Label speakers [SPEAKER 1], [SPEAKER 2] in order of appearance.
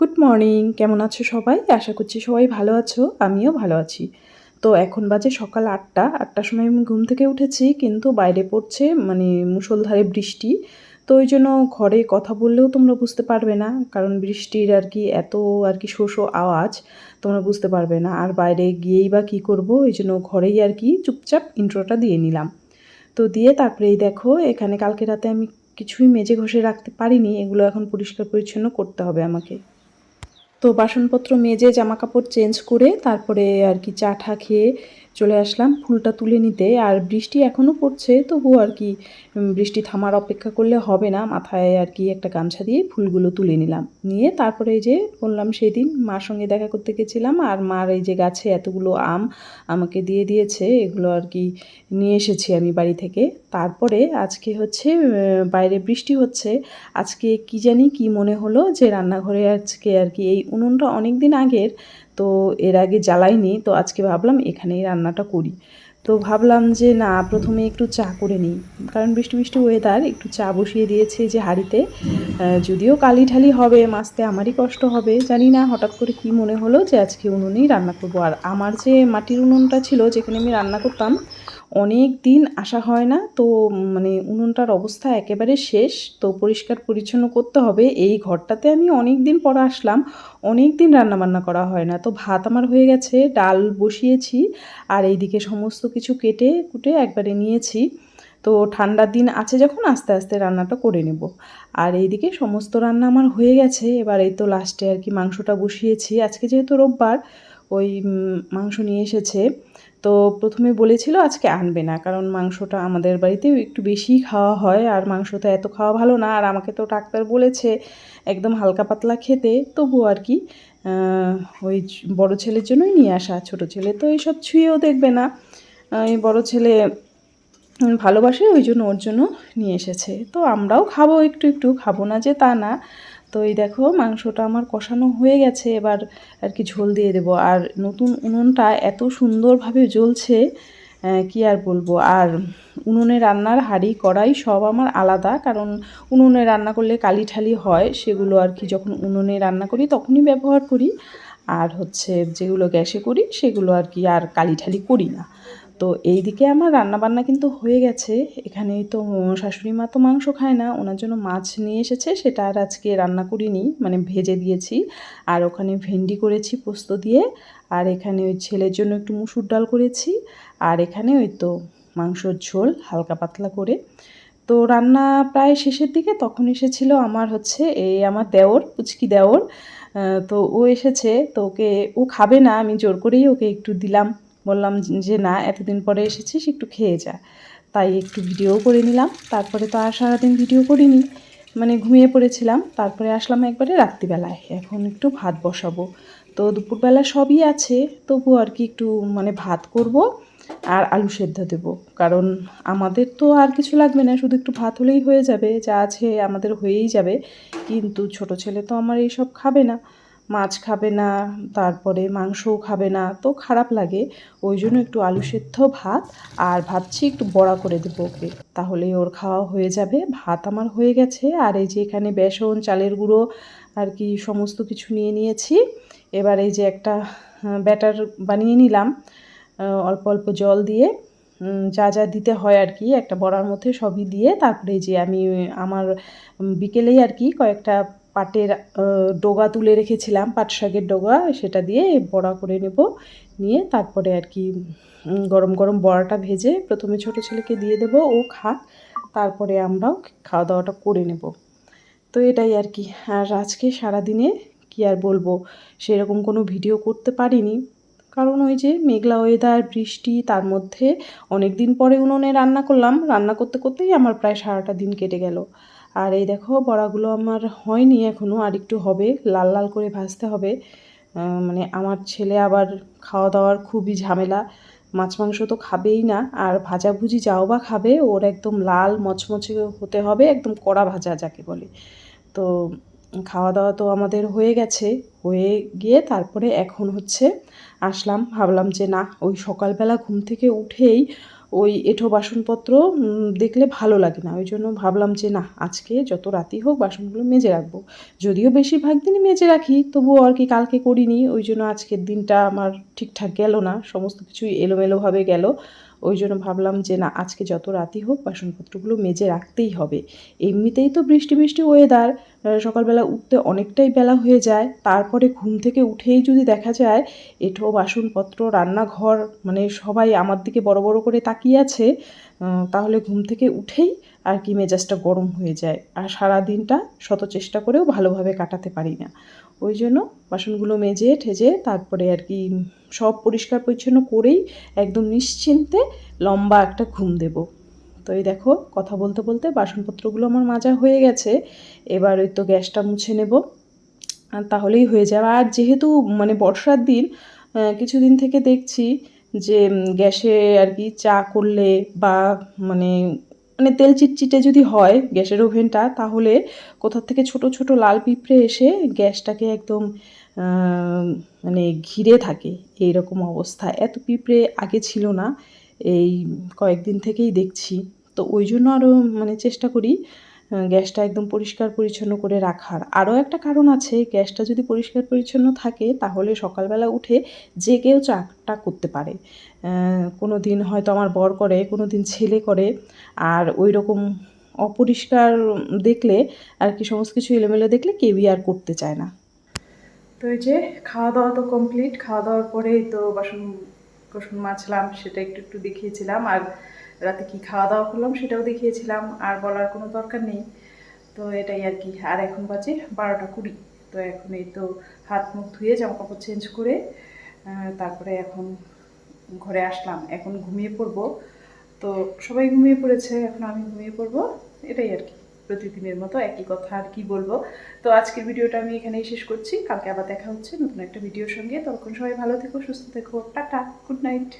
[SPEAKER 1] Good morning কেমন আছো সবাই? আশা করছি সবাই ভালো আছো, আমিও ভালো আছি। তো এখন বাজে সকাল আটটা, আটটার সময় আমি ঘুম থেকে উঠেছি, কিন্তু বাইরে পড়ছে মানে মুষলধারে বৃষ্টি। তো ওই জন্য ঘরে কথা বললেও তোমরা বুঝতে পারবে না, কারণ বৃষ্টির আর কি এত আর কি শো শো আওয়াজ তোমরা বুঝতে পারবে না। আর বাইরে গিয়েই বা কী করব, ওই জন্য ঘরেই আর কি চুপচাপ ইন্ট্রোটা দিয়ে নিলাম। তো দিয়ে তারপরে এই দেখো, এখানে কালকে রাতে আমি কিছুই মেজে ঘষে রাখতে পারিনি, এগুলো এখন পরিষ্কার পরিচ্ছন্ন করতে হবে আমাকে। তো বাসনপত্র মেজে জামা কাপড় চেঞ্জ করে তারপরে আর কি চা ঠা খেয়ে চলে আসলাম ফুলটা তুলে নিতে। আর বৃষ্টি এখনও পড়ছে, তবু আর কি বৃষ্টি থামার অপেক্ষা করলে হবে না। মাথায় আর কি একটা গামছা দিয়ে ফুলগুলো তুলে নিলাম। নিয়ে তারপরে এই যে বললাম সেদিন, মার সঙ্গে দেখা করতে গেছিলাম আর মার এই যে গাছে এতগুলো আম আমাকে দিয়ে দিয়েছে, এগুলো আর কি নিয়ে এসেছি আমি বাড়ি থেকে। তারপরে আজকে হচ্ছে বাইরে বৃষ্টি হচ্ছে। আজকে কি জানি কি মনে হলো যে রান্নাঘরে আজকে আর কি এই উনুনটা অনেক দিন আগের তো এর আগে জ্বালাইনি, তো আজকে ভাবলাম এখানেই রান্নাটা করি। তো ভাবলাম যে না, প্রথমে একটু চা করে নিই। কারণ বৃষ্টি বৃষ্টি ওয়েদার একটু চা বসিয়ে দিয়েছে যে হাড়িতে। যদিও কালি ঠালি হবে, মাছতে আমারই কষ্ট হবে, জানি না হঠাৎ করে কি মনে হলো যে আজকে উনুনেই রান্না করব। আর আমার যে মাটির উনুনটা ছিল, যেখানে আমি রান্না করতাম অনেক দিন আসা হয় না, তো মানে উনুনটার অবস্থা একেবারে শেষ, তো পরিষ্কার পরিচ্ছন্ন করতে হবে। এই ঘরটাতে আমি অনেক দিন পর আসলাম, অনেক দিন রান্নাবান্না করা হয় না, তো ভাত আমার হয়ে গেছে, ডাল বসিয়েছি, আর এইদিকে সমস্ত কিছু কেটে কুটে একবারে নিয়েছি। তো ঠান্ডার দিন আছে যখন, আস্তে আস্তে রান্নাটা করে নেব। আর এইদিকে সমস্ত রান্না আমার হয়ে গেছে, এবার এই তো লাস্টে আর কি মাংসটা বসিয়েছি, আজকে যেহেতু রোববার ওই মাংস নিয়ে এসেছে। তো প্রথমে বলেছিল আজকে আনবে না, কারণ মাংসটা আমাদের বাড়িতেও একটু বেশি খাওয়া হয় আর মাংস তো এত খাওয়া ভালো না। আর আমাকে তো ডাক্তার বলেছে একদম হালকা পাতলা খেতে, তবু আর কি ওই বড় ছেলের জন্যই নিয়ে আসা। ছোট ছেলে তো এইসব ছুঁয়েও দেখবে না। এই বড় ছেলে ভালোবাসে, ওই জন্য ওর জন্য নিয়ে এসেছে। তো আমরাও খাব, একটু একটু, খাব না যে তা না। তো এই দেখো মাংসটা আমার কষানো হয়ে গেছে, এবার আর কি ঝোল দিয়ে দেবো। আর নতুন উনুনটা এত সুন্দরভাবে জ্বলছে কি আর বলব? আর উনুনে রান্নার হাঁড়ি কড়াই সব আমার আলাদা, কারণ উনুনে রান্না করলে কালি ঠালি হয়, সেগুলো আর কি যখন উনুনে রান্না করি তখনই ব্যবহার করি। আর হচ্ছে যেগুলো গ্যাসে করি সেগুলো আর কি আর কালি ঠালি করি না। তো এই দিকে আমার রান্নাবান্না কিন্তু হয়ে গেছে। এখানেই তো শাশুড়ি মা তো মাংস খায় না, ওনার জন্য মাছ নিয়ে এসেছে, সেটা আর আজকে রান্না করিনি মানে ভেজে দিয়েছি। আর ওখানে ভেন্ডি করেছি পোস্ত দিয়ে, আর এখানে ওই ছেলের জন্য একটু মুসুর ডাল করেছি, আর এখানে ওই তো মাংসর ঝোল হালকা পাতলা করে। তো রান্না প্রায় শেষের দিকে, তখন এসেছিল আমার হচ্ছে এই আমার দেওর, পুচকি দেওর তো ও এসেছে, তো ওকে, ও খাবে না, আমি জোর করেই ওকে একটু দিলাম। বললাম যে, না, এতদিন পরে এসেছিস, একটু খেয়ে যা। তাই একটু ভিডিও করে নিলাম। তারপরে তো আর সারাদিন ভিডিও করিনি। মানে ঘুমিয়ে পড়েছিলাম। তারপরে আসলাম একবারে রাত্রিবেলায়। এখন একটু ভাত বসাবো। তো দুপুরবেলা সবই আছে। তবু আর কি একটু মানে ভাত করব আর আলু সেদ্ধ দেব। কারণ আমাদের তো আর কিছু লাগবে না। শুধু একটু ভাত হলেই হয়ে যাবে। যা আছে আমাদের হয়েই যাবে। কিন্তু ছোট ছেলে তো আমার এইসব খাবে না। মাছ খাবে না, তারপরে মাংসও খাবে না। তো খারাপ লাগে। ওই জন্য একটু আলু সেদ্ধ ভাত আর ভাবছি একটু বড়া করে দেবো ওকে। তাহলে ওর খাওয়া হয়ে যাবে। ভাত আমার হয়ে গেছে। আর এই যে এখানে বেসন, চালের গুঁড়ো আর কি সমস্ত কিছু নিয়ে নিয়েছি। এবার এই যে একটা ব্যাটার বানিয়ে নিলাম অল্প অল্প জল দিয়ে। যা যা দিতে হয় আর কি, একটা বড়ার মধ্যে সবই দিয়ে তারপরে যে আমি, আমার বিকেলেই আর কি কয়েকটা পাটের ডোগা তুলে রেখেছিলাম, পাট শাকের ডোগা, সেটা দিয়ে বড়া করে নেব, নিয়ে তারপরে আর কি গরম গরম বড়াটা ভেজে প্রথমে ছোট ছেলেকে দিয়ে দেব, ও খাক, তারপরে আমরাও খাওয়া দাওয়াটা করে নেব। তো এটাই আর কি, আর আজকে সারাদিনে কি আর বলব, সেরকম কোনো ভিডিও করতে পারিনি। কারণ ওই যে মেঘলা ওয়েদার বৃষ্টি, তার মধ্যে অনেক দিন পরে উনুনে রান্না করলাম, রান্না করতে করতেই আমার প্রায় সারাটা দিন কেটে গেল। আর এই দেখো বড়াগুলো আমার হয়নি এখনও আর একটু হবে, লাল লাল করে ভাজতে হবে। মানে আমার ছেলে আবার খাওয়া দাওয়ার খুবই ঝামেলা, মাছ মাংস তো খাবেই না, আর ভাজাভুজি যাও বা খাবে, ওর একদম লাল মচমচে হতে হবে, একদম কড়া ভাজা যাকে বলে। তো খাওয়া দাওয়া তো আমাদের হয়ে গেছে, হয়ে গিয়ে তারপরে এখন হচ্ছে আসলাম, ভাবলাম যে না, ওই সকালবেলা ঘুম থেকে উঠেই ওই এঁঠো বাসনপত্র দেখলে ভালো লাগে না। ওই জন্য ভাবলাম যে, না, আজকে যত রাতি হোক বাসনগুলো মেজে রাখব। যদিও বেশিরভাগ দিনই মেজে রাখি, তবুও আর কি কালকে করিনি। ওই জন্য আজকের দিনটা আমার ঠিকঠাক গেল না, সমস্ত কিছুই এলোমেলোভাবে গেল। ওই জন্য ভাবলাম যে, না, আজকে যত রাতি হোক বাসনপত্রগুলো মেজে রাখতেই হবে। এমনিতেই তো বৃষ্টি বৃষ্টি ওয়েদার সকালবেলা উঠতে অনেকটাই বেলা হয়ে যায়। তারপরে ঘুম থেকে উঠেই যদি দেখা যায়, এঠো বাসনপত্র, রান্নাঘর মানে সবাই আমার দিকে বড় বড় করে তাকিয়ে আছে। তাহলে ঘুম থেকে উঠেই আর কি মেজাজটা গরম হয়ে যায়। আর সারা দিনটা শত চেষ্টা করেও ভালোভাবে কাটাতে পারি না। ওই জন্য বাসনগুলো মেজে, ঠেজে তারপরে আর কি সব পরিষ্কার পরিচ্ছন্ন করেই একদম নিশ্চিন্তে লম্বা একটা ঘুম দেব। তো এই দেখো, কথা বলতে বলতে বাসনপত্রগুলো আমার মাজা হয়ে গেছে। এবার ওই তো গ্যাসটা মুছে নেব। তাহলেই হয়ে যাবে। আর যেহেতু মানে বর্ষার দিন কিছুদিন থেকে দেখছি যে গ্যাসে আর কি চা করলে বা মানে মানে তেল চিটচিটে যদি হয় গ্যাসের ওভেনটা, তাহলে কোথা থেকে ছোট ছোট লাল পিঁপড়ে এসে গ্যাসটাকে একদম মানে ঘিরে থাকে। এই রকম অবস্থা। এত পিঁপড়ে আগে ছিল না, এই কয়েকদিন থেকেই দেখছি। তো ওই জন্য আরও মানে চেষ্টা করি গ্যাসটা একদম পরিষ্কার পরিচ্ছন্ন করে রাখার। আরও একটা কারণ আছে, গ্যাসটা যদি পরিষ্কার পরিচ্ছন্ন থাকে, তাহলে সকালবেলা উঠে যে কেউ চাটা করতে পারে। কোনো দিন হয়তো আমার বর করে কোনো দিন ছেলে করে, আর ওই রকম অপরিষ্কার দেখলে আর কি সমস্ত কিছু এলোমেলো দেখলে কেউই আর করতে চায় না। তো এই যে খাওয়া দাওয়া তো কমপ্লিট খাওয়া দাওয়ার পরেই তো বাসন কোসন মাজলাম, সেটা একটু একটু দেখিয়েছিলাম। আর রাতে কি খাওয়া দাওয়া করলাম সেটাও দেখিয়েছিলাম, আর বলার কোনো দরকার নেই। তো এটাই আর কি। আর এখন বাজে বারোটা কুড়ি। তো এখন এই তো হাত মুখ ধুয়ে জামা কাপড় চেঞ্জ করে তারপরে এখন ঘরে আসলাম। এখন ঘুমিয়ে পড়ব। তো সবাই ঘুমিয়ে পড়েছে, এখন আমি ঘুমিয়ে পড়ব। এটাই আর কি। প্রতিদিনের মতো একই কথা আর কি বলব। তো আজকের ভিডিওটা আমি এখানেই শেষ করছি। কালকে আবার দেখা হচ্ছে নতুন একটা ভিডিওর সঙ্গে। তখন সবাই ভালো থেকো, সুস্থ থেকো। Tata, good night.